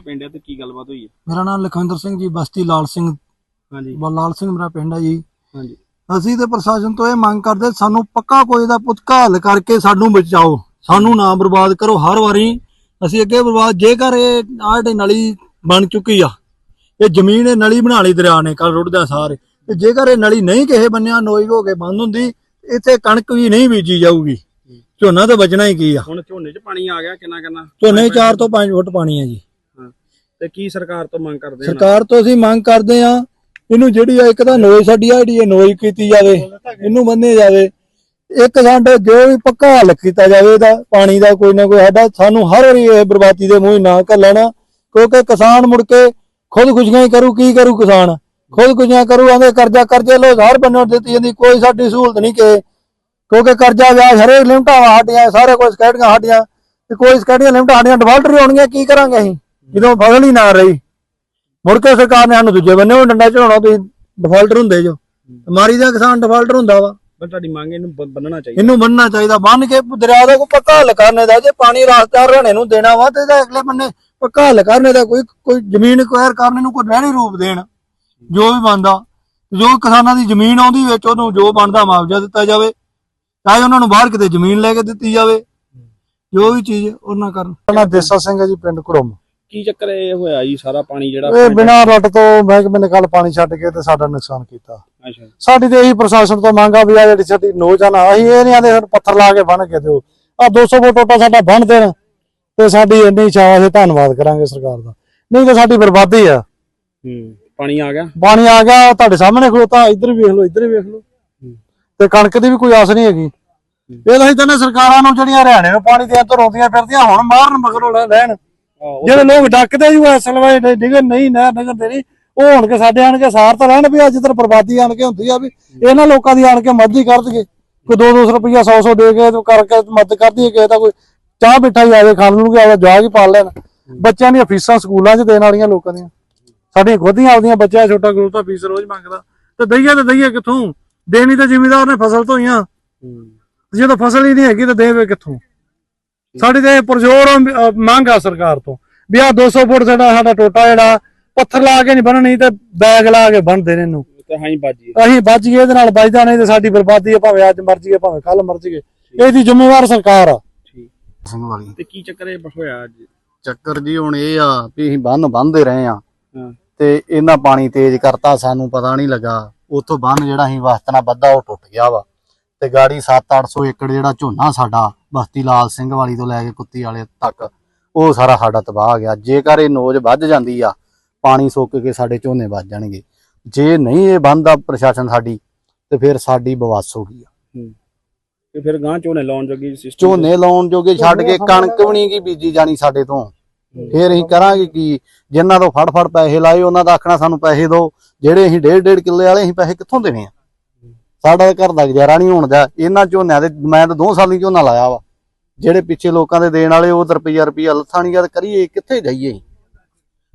ਪਿੰਡ ਹੈ ਤੇ ਕੀ ਗੱਲਬਾਤ ਹੋਈ ਹੈ? ਮੇਰਾ ਨਾਮ ਲਖਵਿੰਦਰ ਸਿੰਘ ਜੀ ਬਸਤੀ ਲਾਲ ਸਿੰਘ। ਹਾਂਜੀ। ਬ- ਲਾਲ ਸਿੰਘ ਮੇਰਾ ਪਿੰਡ ਹੈ ਜੀ। ਹਾਂਜੀ। ਅਸੀਂ ਤੇ ਪ੍ਰਸ਼ਾਸਨ ਤੋਂ ਇਹ ਮੰਗ ਕਰਦੇ ਸਾਨੂੰ ਪੱਕਾ ਕੋਈ ਦਾ ਪੁੱਤਕਾ ਹੱਲ ਕਰਕੇ ਸਾਨੂੰ ਬਚਾਓ। ਸਾਨੂੰ ਨਾ ਬਰਬਾਦ ਕਰੋ। ਹਰ ਵਾਰੀ ਅਸੀਂ ਅੱਗੇ ਬਰਬਾਦ ਜੇਕਰ ਇਹ ਆਹ ਜਿਹੜੀ ਨਲੀ ਬਣ ਚੁੱਕੀ ਆ ਇਹ ਜ਼ਮੀਨ ਇਹ ਨਲੀ ਬਣਾ ਲਈ ਦਰਿਆ ਨੇ ਕੱਲ ਰੁੜਦਾ ਸਾਰੇ। ਤੇ ਜੇਕਰ ਇਹ ਨਲੀ ਨਹੀਂ ਕਿਸੇ ਬੰਨਿਆ ਨੋਈ ਹੋ ਕੇ ਬੰਦ ਹੁੰਦੀ ਇੱਥੇ ਕਣਕ ਵੀ ਨਹੀਂ ਬੀਜੀ ਜਾਊਗੀ। ਝੋਨਾ ਤਾਂ ਬਚਣਾ ਹੀ ਕੀ ਆ। ਹੁਣ ਝੋਨੇ 'ਚ ਪਾਣੀ ਆ ਗਿਆ ਕਿੰਨਾ ਕਿੰਨਾ ਝੋਨੇ 4 ਤੋਂ 5 ਫੁੱਟ ਪਾਣੀ ਹੈ ਜੀ। ਤੇ ਕੀ ਸਰਕਾਰ ਤੋਂ ਮੰਗ ਕਰਦੇ ਹੋ? ਸਰਕਾਰ ਤੋਂ ਅਸੀਂ ਮੰਗ ਕਰਦੇ ਆ ਇਹਨੂੰ ਜਿਹੜੀ ਆ ਇੱਕ ਤਾਂ ਨੋਈ ਸਾਡੀ ਆ, ਜਿਹੜੀ ਇਹ ਨੋਈ ਕੀਤੀ ਜਾਵੇ, ਇਹਨੂੰ ਬੰਨੇ ਜਾਵੇ। ਇੱਕ ਸਾਡੇ ਜੋ ਵੀ ਪੱਕਾ ਹੱਲ ਕੀਤਾ ਜਾਵੇ, ਇਹਦਾ ਪਾਣੀ ਦਾ ਕੋਈ ਨਾ ਕੋਈ ਸਾਡਾ, ਸਾਨੂੰ ਹਰ ਵਾਰੀ ਇਹ ਬਰਬਾਦੀ ਦੇ ਮੂੰਹ ਨਾ ਘੱਲਣਾ, ਕਿਉਂਕਿ ਕਿਸਾਨ ਮੁੜ ਕੇ ਖੁਦਕੁਸ਼ੀਆਂ ਹੀ ਕਰੂ, ਕੀ ਕਰੂ ਕਿਸਾਨ? ਖੁਦਕੁਸ਼ੀਆਂ ਕਰੂ ਆਂਦੇ ਕਰਜ਼ਾ, ਕਰਜ਼ੇ ਲੋ ਹਰ ਬੰਨੋਂ ਦਿੱਤੀ ਜਾਂਦੀ, ਕੋਈ ਸਾਡੀ ਸਹੂਲਤ ਨਹੀਂ ਕਿ ਕਿਉਂਕਿ ਕਰਜ਼ਾ ਵਿਆਜ ਹਰੇਕ ਲਿਮਟਾਂ ਵਾ ਸਾਡੀਆਂ ਸਾਰੇ ਕੁਝ ਸਕੈਟੀਆਂ ਸਾਡੀਆਂ ਤੇ ਕੋਈ ਸਕੈਟੀਆਂ ਲਿਮਟਾਂ ਸਾਡੀਆਂ ਡਿਫਾਲਟਰ ਹੋਣਗੀਆਂ, ਕੀ ਕਰਾਂਗੇ ਅਸੀਂ? ਜਦੋਂ ਫਸਲ ਹੀ ਨਾ ਰਹੀ ਮੁੜ ਕੇ ਸਰਕਾਰ ਨੇ ਸਾਨੂੰ ਦੂਜੇ ਬੰਨੇ ਵੀ ਡੰਡਾ ਚੜਾਉਣਾ ਤੁਸੀਂ ਡਿਫਾਲਟਰ ਹੁੰਦੇ ਜੋ। ਮਾਰੀ ਦਾ ਕਿਸਾਨ ਡਿਫਾਲਟਰ ਹੁੰਦਾ ਵਾ। ਪਰ ਤੁਹਾਡੀ ਮੰਗ ਇਹਨੂੰ ਬ- ਬੰਨਣਾ ਚਾਹੀਦਾ। ਇਹਨੂੰ ਬੰਨਣਾ ਚਾਹੀਦਾ। ਬੰਨ ਕੇ ਦਰਿਆ ਦਾ ਕੋਈ ਪੱਕਾ ਹੱਲ ਕਰਨੇ ਦਾ ਜੇ ਪਾਣੀ ਰਾਸਤਾ ਹਰਿਆਣੇ ਨੂੰ ਦੇਣਾ ਵਾ ਤੇ ਇਹਦਾ ਅਗਲੇ ਬੰਨੇ ਪੱਕਾ ਹੱਲ ਕਰਨੇ ਦਾ ਕੋਈ ਕੋਈ ਜ਼ਮੀਨ ਅਕਵਾਇਰ ਕਰਨੇ ਨੂੰ ਕੋਈ ਰਹਿਣੀ ਰੂਪ ਦੇਣ ਜੋ ਵੀ ਬਣਦਾ। ਜੋ ਕਿਸਾਨਾਂ ਦੀ ਜ਼ਮੀਨ ਆਉਂਦੀ ਵਿੱਚ ਉਹਨੂੰ ਜੋ ਬਣਦਾ ਮੁਆਵਜ਼ਾ ਦਿੱਤਾ ਜਾਵੇ। ਚਾਹੇ ਉਹਨਾਂ ਨੂੰ ਬਾਹਰ ਕਿਤੇ ਜ਼ਮੀਨ ਲੈ ਕੇ ਦਿੱਤੀ ਜਾਵੇ। ਜੋ ਵੀ ਚੀਜ਼ ਉਹਨਾਂ ਕਰਨ। ਦੇਸਾ ਸਿੰਘ ਹੈ ਜੀ ਪਿੰਡ ਘੜਮ ਕੀ ਚੱਕਰ ਇਹ ਹੋਇਆ ਜੀ ਸਾਰਾ ਪਾਣੀ ਜਿਹੜਾ ਇਹ ਬਿਨਾਂ ਰੱਟ ਤੋਂ ਮਹਿਕਮੇ ਨੇ ਕੱਲ ਪਾਣੀ ਛੱਡ ਕੇ ਤੇ ਸਾਡਾ ਨੁਕਸਾਨ ਕੀਤਾ। ਅੱਛਾ। ਸਾਡੀ ਤੇ ਇਹੀ ਪ੍ਰਸ਼ਾਸਨ ਤੋਂ ਮੰਗ ਆ ਵੀ ਆ ਜਿਹੜੀ ਸਾਡੀ ਨੋਚ ਆ ਅਸੀਂ ਇਹ ਨਹੀਂ ਆਂਦੇ ਪੱਥਰ ਲਾ ਕੇ ਬੰਨ ਕੇ ਦਿਓ। ਆ 200 ਫੁੱਟ ਟੋਟਾ ਸਾਡਾ ਬੰਨ ਦੇਣ ਤੇ ਸਾਡੀ ਇੰਨੀ ਚਾਹ ਅਸੀਂ ਧੰਨਵਾਦ ਕਰਾਂਗੇ ਸਰਕਾਰ ਦਾ। ਨਹੀਂ ਤਾਂ ਸਾਡੀ ਬਰਬਾਦੀ ਆ। ਹੂੰ ਪਾਣੀ ਆ ਗਿਆ? ਪਾਣੀ ਆ ਗਿਆ ਤੁਹਾਡੇ ਸਾਹਮਣੇ ਖਲੋਤਾ ਇੱਧਰ ਵੇਖ ਲਓ ਇੱਧਰ ਵੇਖ ਲਓ। ਤੇ ਕਣਕ ਦੀ ਵੀ ਕੋਈ ਆਸ ਨਹੀਂ ਹੈਗੀ। ਇਹ ਤਾਂ ਤਾਂ ਸਰਕਾਰਾਂ ਨੂੰ ਜਿਹੜੀਆਂ ਹਰਿਆਣੇ ਨੂੰ ਪਾਣੀ ਦੀਆਂ ਤੋਂ ਰੋਂਦੀਆਂ ਫਿਰਦੀਆਂ ਹੁਣ ਮਾਰਨ ਮਗਰੋਂ ਲੈਣ ਜਿਹੜੇ ਲੋਕ ਡੱਕਦੇ ਜੂ ਅਸਲ ਵਿੱਚ ਡਿਗਨ ਨਹੀਂ ਨਾ ਨਗਰ ਨਹੀਂ ਉਹ ਹੁਣ ਕੇ ਸਾਡੇ ਆਣ ਕੇ ਸਾਰ ਤਾਂ ਲੈਣ ਵੀ ਅੱਜ ਤਰ ਬਰਬਾਦੀ ਆਣ ਕੇ ਹੁੰਦੀ ਆ ਵੀ ਇਹਨਾਂ ਲੋਕਾਂ ਦੀ ਆਣ ਕੇ ਮਦਦ ਹੀ ਕਰਦਗੇ ਕੋਈ 2-200 ਰੁਪਈਆ 100-100 ਦੇ ਕੇ ਤੇ ਕਰਕੇ ਮਦਦ ਕਰਦੀ ਕਿਸੇ ਦਾ ਕੋਈ ਚਾਹ ਮਿੱਠਾ ਹੀ ਆਵੇ ਖਾਣ ਨੂੰ ਕਿ ਆਵੇ ਜਵਾਕ ਹੀ ਪਾਲ ਲੈਣ। ਬੱਚਿਆਂ ਦੀਆਂ ਫੀਸਾਂ ਸਕੂਲਾਂ 'ਚ ਦੇਣ ਵਾਲੀਆਂ ਲੋਕਾਂ ਦੀਆਂ। ਸਾਡੀਆਂ ਖੁਦ ਦੀਆਂ ਆਪਦੀਆਂ ਬੱਚਿਆਂ ਛੋਟਾ ਗਰੁੱਪ ਤਾਂ ਫੀਸ ਰੋਜ਼ ਮੰਗਦਾ। ਤੇ ਦਈਏ ਤੇ ਦਈਏ ਕਿੱਥੋਂ? ਦੇਣੀ ਤਾਂ ਜ਼ਿਮੀਦਾਰ ਨੇ ਫਸਲ ਤੋਂ ਹੀ। ਆ ਜਦੋਂ ਫਸਲ ਹੀ ਨਹੀਂ ਹੈਗੀ ਤਾਂ ਦੇਵੇ ਕਿੱਥੋਂ? ਸਾਡੀ ਤੇ ਪੁਰਜ਼ੋਰ ਮੰਗ ਆ ਸਰਕਾਰ ਤੋਂ। ਵੀ ਆ 200 ਫੁੱਟ ਸਾਡਾ ਸਾਡਾ ਟੋਟਾ ਜਿਹੜਾ ਪੱਥਰ ਲਾ ਕੇ ਨਹੀਂ ਬੰਨਣੀ ਤੇ ਬੈਗ ਲਾ ਕੇ ਬੰਨਦੇ ਨੇ ਇਹਨੂੰ। ਤੇ ਹਾਂ ਹੀ ਬਾਜੀ ਅਸੀਂ ਬਚ ਗਏ ਇਹਦੇ ਨਾਲ ਬਚਦਾ ਨਹੀਂ ਤੇ ਸਾਡੀ ਬਰਬਾਦੀ ਹੈ ਭਾਵੇਂ ਅੱਜ ਮਰ ਜੀਏ ਭਾਵੇਂ ਕੱਲ ਮਰ ਜੀਏ ਇਹਦੀ ਜ਼ਿੰਮੇਵਾਰ ਸਰਕਾਰ ਆ। ਠੀਕ। ਸਿੰਘ ਵਾਲੀ। ਤੇ ਕੀ ਚੱਕਰ ਇਹ ਹੋਇਆ ਅੱਜ? ਚੱਕਰ ਜੀ ਹੁਣ ਇਹ ਆ ਵੀ ਅਸੀਂ ਬੰਨ ਬੰਨਦੇ ਰਹੇ ਆ। ਤੇ ਇਹਨਾਂ ਪਾਣੀ ਤੇਜ਼ ਕਰਤਾ ਸਾਨੂੰ ਪਤਾ ਨਹੀਂ ਲੱਗਾ। ਉਥੋਂ ਬੰਨ ਜਿਹੜਾ ਅਸੀਂ ਵਸਤਨਾ ਬੱਧਾ ਉਹ ਟੁੱਟ ਗਿਆ ਵਾ। ਤੇ ਗਾੜੀ 7-800 ਏਕੜ ਜਿਹੜਾ ਝੋਨਾ ਸਾਡਾ ਬਸਤੀ ਲਾਲ ਸਿੰਘ ਵਾਲੀ ਤੋਂ ਲੈ ਕੇ ਕੁੱਤੀ ਵਾਲੇ ਤੱਕ ਉਹ ਸਾਰਾ ਸਾਡਾ ਤਬਾਹ ਹੋ ਗਿਆ। ਜੇਕਰ ਇਹ ਨੋਜ ਵੱਧ ਜਾਂਦੀ ਆ ਪਾਣੀ ਸੁੱਕ ਕੇ ਸਾਡੇ ਝੋਨੇ ਵੱਜ ਜਾਣਗੇ। ਜੇ ਨਹੀਂ ਇਹ ਬੰਦਾ ਪ੍ਰਸ਼ਾਸਨ ਸਾਡੀ ਤੇ ਫਿਰ ਸਾਡੀ ਬਵਾਸ ਹੋ ਗਈ ਆ। ਤੇ ਫਿਰ ਗਾਂ ਝੋਨੇ ਲਾਉਣ ਜੋਗੀ ਸਿਸਟਮ ਝੋਨੇ ਲਾਉਣ ਜੋਗੇ ਛੱਡ ਕੇ ਕਣਕ ਵੀ ਨਹੀਂ ਗੀ ਬੀਜੀ ਜਾਣੀ ਸਾਡੇ ਤੋਂ। ਫੇਰ ਅਸੀਂ ਕਰਾਂਗੇ ਕੀ? ਜਿਨ੍ਹਾਂ ਤੋਂ ਫੜ ਫੜ ਪੈਸੇ ਲਾਏ ਉਹਨਾਂ ਦਾ ਆਖਣਾ ਸਾਨੂੰ ਪੈਸੇ ਦਿਓ ਜਿਹੜੇ ਅਸੀਂ ਡੇਢ ਡੇਢ ਕਿੱਲੇ ਵਾਲੇ ਅਸੀਂ ਪੈਸੇ ਕਿੱਥੋਂ ਦੇਣੇ ਆ? ਸਾਡਾ ਘਰ ਦਾ ਗੁਜ਼ਾਰਾ ਨਹੀਂ ਹੋਣ ਦਾ ਇਹਨਾਂ ਝੋਨਿਆਂ ਦੇ ਮੈਂ ਤਾਂ 2 ਸਾਲੀ ਝੋਨਾ ਲਾਇਆ ਵਾ। ਜਿਹੜੇ ਪਿੱਛੇ ਲੋਕਾਂ ਦੇ ਦੇਣ ਵਾਲੇ ਉਹ ਰੁਪਈਆ ਰੁਪਈਆ ਲੱਥਾ ਨਹੀਂ ਗਾ ਤੇ ਕਰੀਏ ਕਿੱਥੇ ਜਾਈਏ?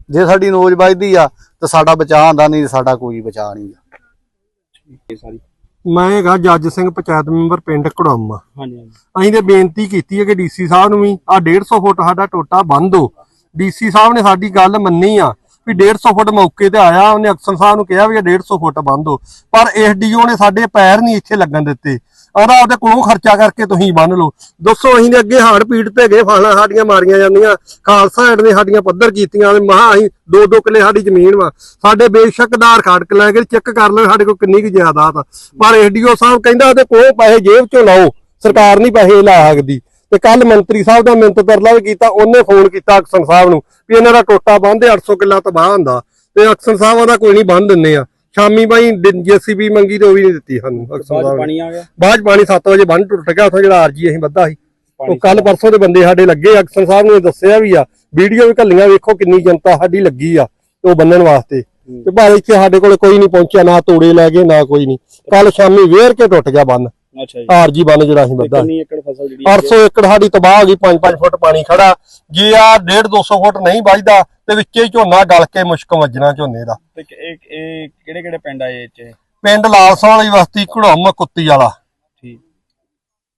ਜੇ ਸਾਡੀ ਨੋਜ ਵੱਜਦੀ ਆ ਤਾਂ ਸਾਡਾ ਬਚਾਅ ਹੁੰਦਾ ਨਹੀਂ ਸਾਡਾ ਕੋਈ ਬਚਾਅ ਨਹੀਂ ਗਾ ਇਹ ਸਾਰੀ। ਮੈਂ ਹੈਗਾ ਜੱਜ ਸਿੰਘ ਪੰਚਾਇਤ ਮੈਂਬਰ ਪਿੰਡ ਘੜਮ। ਹਾਂਜੀ ਹਾਂਜੀ। ਅਸੀਂ ਤੇ ਬੇਨਤੀ ਕੀਤੀ ਹੈ ਕਿ ਡੀਸੀ ਸਾਹਿਬ ਨੂੰ ਵੀ ਆ 150 ਫੁੱਟ ਸਾਡਾ ਟੋਟਾ ਬੰਦ ਹੋ। ਡੀਸੀ ਸਾਹਿਬ ਨੇ ਸਾਡੀ ਗੱਲ ਮੰਨੀ ਆ। ਵੀ 150 ਫੁੱਟ ਮੌਕੇ ਤੇ ਆਇਆ, ਉਹਨੇ ਅਕਸਰ ਸਾਹਿਬ ਨੂੰ ਕਿਹਾ ਵੀ ਇਹ 150 ਫੁੱਟ ਬੰਦ ਹੋ। ਪਰ ਐਸਡੀਓ ਨੇ ਸਾਡੇ ਪੈਰ ਨਹੀਂ ਇੱਥੇ ਲੱਗਣ ਦਿੱਤੇ। ਉਹਦਾ ਉਹਦੇ ਕੋਲੋਂ ਖਰਚਾ ਕਰਕੇ ਤੁਸੀਂ ਬੰਨ ਲਓ। ਦੱਸੋ ਅਸੀਂ ਨੇ ਅੱਗੇ ਹਾੜ ਪੀੜ ਤੇ ਗਏ ਫਾਲਾਂ ਸਾਡੀਆਂ ਮਾਰੀਆਂ ਜਾਂਦੀਆਂ। ਖਾਲਸਾ ਏਡ ਨੇ ਸਾਡੀਆਂ ਪੱਧਰ ਕੀਤੀਆਂ ਤੇ ਮਹਾ ਅਸੀਂ ਦੋ ਦੋ ਕਿੱਲੇ ਸਾਡੀ ਜ਼ਮੀਨ ਵਾ। ਸਾਡੇ ਬੇਸ਼ੱਕ ਆਧਾਰ ਕਾਰਡ ਲੈ ਕੇ ਚੈੱਕ ਕਰ ਲੈ ਸਾਡੇ ਕੋਲ ਕਿੰਨੀ ਕੁ ਜਾਇਦਾਦ ਆ। ਪਰ ਐਸਡੀਓ ਸਾਹਿਬ ਕਹਿੰਦਾ ਉਹਦੇ ਕੋਲ ਪੈਸੇ ਜੇਬ ਚੋਂ ਲਾਓ। ਸਰਕਾਰ ਨਹੀਂ ਪੈਸੇ ਲਾ ਸਕਦੀ। ਤੇ ਕੱਲ ਮੰਤਰੀ ਸਾਹਿਬ ਦਾ ਮਿੰਤ ਤਰਲਾ ਵੀ ਕੀਤਾ ਉਹਨੇ ਫੋਨ ਕੀਤਾ ਅਕਸਰ ਸਾਹਿਬ ਨੂੰ ਵੀ ਇਹਨਾਂ ਦਾ ਟੋਟਾ ਬੰਦੇ 800 ਕਿੱਲਾ ਤਬਾਹ ਹੁੰਦਾ। ਤੇ ਅਕਸਰ ਸਾਹਿਬ ਉਹਦਾ ਕੋਈ ਨਹੀਂ ਬੰਦ ਦਿੰਨੇ ਆ। ਸ਼ਾਮੀ ਬਾਈ ਜੀਸੀਬੀ ਮੰਗੀ ਤੇ ਉਹ ਵੀ ਨਹੀਂ ਦਿੱਤੀ ਸਾਨੂੰ 'ਚ ਸਾਹਿਬ ਪਾਣੀ ਆ ਗਿਆ। ਬਾਅਦ ਪਾਣੀ 7 ਵਜੇ ਬੰਨ ਟੁੱਟ ਗਿਆ ਉੱਥੋਂ ਜਿਹੜਾ ਆਰਜੀ ਅਸੀਂ ਵੱਧਾ ਸੀ। ਉਹ ਕੱਲ ਪਰਸੋਂ ਦੇ ਬੰਦੇ ਸਾਡੇ ਲੱਗੇ ਅਕਸਰ ਸਾਹਿਬ ਨੇ ਦੱਸਿਆ ਵੀ ਆ ਵੀਡੀਓ ਵੀ ਘੱਲੀਆਂ ਵੇਖੋ ਕਿੰਨੀ ਜਨਤਾ ਸਾਡੀ ਲੱਗੀ ਆ ਉਹ ਬੰਨਣ ਵਾਸਤੇ। ਤੇ ਭਾਵੇਂ ਇੱਥੇ ਸਾਡੇ ਕੋਲ ਕੋਈ ਨਹੀਂ ਪਹੁੰਚਿਆ ਨਾ ਤੋੜੇ ਲੈ ਗਏ ਨਾ ਕੋਈ ਨਹੀਂ। ਕੱਲ ਸ਼ਾਮੀ ਵੇਰ ਕੇ ਟੁੱਟ ਗਿਆ ਬੰਨ ਅੱਛਾ ਜੀ। ਆਰਜੀ ਬੰਨ ਜਿਹੜਾ ਅਸੀਂ ਤੇ ਵੱਧਾ। ਕਿੰਨੀ ਏਕੜ ਫਸਲ ਜਿਹੜੀ 800 ਏਕੜ ਸਾਡੀ ਤਬਾਹ ਹੋ ਗਈ 5-5 ਫੁੱਟ ਪਾਣੀ ਖੜਾ। ਜੇ ਆ 1.5 200 ਫੁੱਟ ਨਹੀਂ ਵੱਜਦਾ ਤੇ ਵਿੱਚੇ ਹੀ ਝੋਨਾ ਗਲ ਕੇ ਮੁਸ਼ਕ ਵੱਜਣਾ ਝੋਨੇ ਦਾ। ਤੇ ਇਹ ਕਿਹੜੇ ਕਿਹੜੇ ਪਿੰਡ ਆਏ ਪਿੰਡ ਲਾਲਸਾ ਵਾਲੀ ਬਸਤੀ ਘੜੋਮ ਕੁੱਤੀ ਵਾਲਾ।